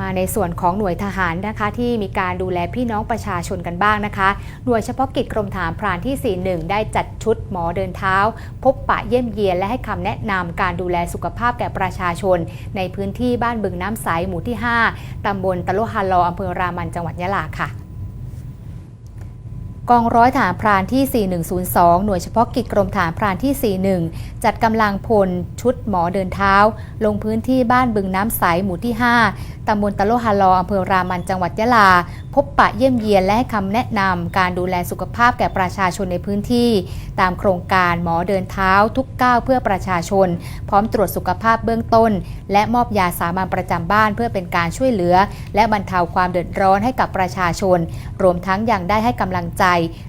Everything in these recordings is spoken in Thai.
มาในส่วนของหน่วยทหารนะคะ ที่มีการดูแลพี่น้องประชาชนกันบ้างนะคะ หน่วยเฉพาะกิจกรมฐานพรานที่ 41 ได้จัดชุดหมอเดินเท้า พบปะเยี่ยมเยียนและให้คำแนะนำการดูแลสุขภาพแก่ประชาชน ในพื้นที่บ้านบึงน้ำใสหมู่ที่ 5ตำบลตะลุฮาลออำเภอรามันจังหวัดยะลาค่ะ กองร้อยฐานพรานที่ 4102 หน่วยเฉพาะกิจกรมฐานพรานที่ 41 จัดกำลังพล ชุดหมอเดินเท้า ลงพื้นที่บ้านบึงน้ำใสหมู่ที่ 5 ตำบลตะโลฮาลออำเภอรามันจังหวัดยะลา พบปะเยี่ยมเยียนและคำแนะนำการดูแลสุขภาพแก่ประชาชนในพื้นที่ ตามโครงการหมอเดินเท้าทุกก้าวเพื่อประชาชน พร้อมตรวจสุขภาพเบื้องต้น และมอบยาสามัญประจำบ้านเพื่อเป็นการช่วยเหลือ และบรรเทาความเดือดร้อนให้กับประชาชน รวมทั้งยังได้ให้กำลังใจ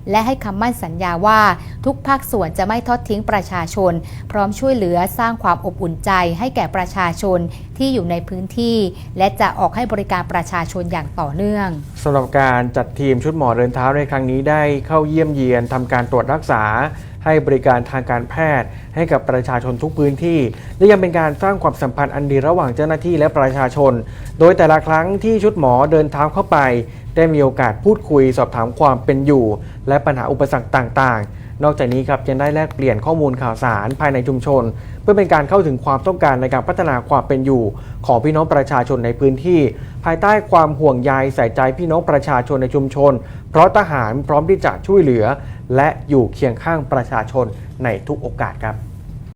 และให้คำมั่นสัญญาว่าทุกภาคส่วนจะไม่ทอดทิ้งประชาชน พร้อมช่วยเหลือสร้างความอบอุ่นใจให้แก่ประชาชนที่อยู่ในพื้นที่ และจะออกให้บริการประชาชนอย่างต่อเนื่องสำหรับการจัดทีมชุดหมอเดินเท้าในครั้งนี้ได้เข้าเยี่ยมเยียนทำการตรวจรักษา ให้บริการทางการแพทย์ ให้กับประชาชนทุกพื้นที่ และยังเป็นการสร้างความสัมพันธ์อันดีระหว่างเจ้าหน้าที่และประชาชน โดยแต่ละครั้งที่ชุดหมอเดินเท้าเข้าไป ได้มีโอกาสพูดคุยสอบถามความเป็นอยู่ และปัญหาอุปสรรคต่าง ๆนอกจากนี้ครับยังได้แลกเปลี่ยนข้อมูลข่าวสารภายในชุมชน เพื่อเป็นการเข้าถึงความต้องการในการพัฒนาความเป็นอยู่ ของพี่น้องประชาชนในพื้นที่ ภายใต้ความห่วงใยใส่ใจพี่น้องประชาชนในชุมชน เพราะทหารพร้อมที่จะช่วยเหลือ และอยู่เคียงข้างประชาชนในทุกโอกาสครับ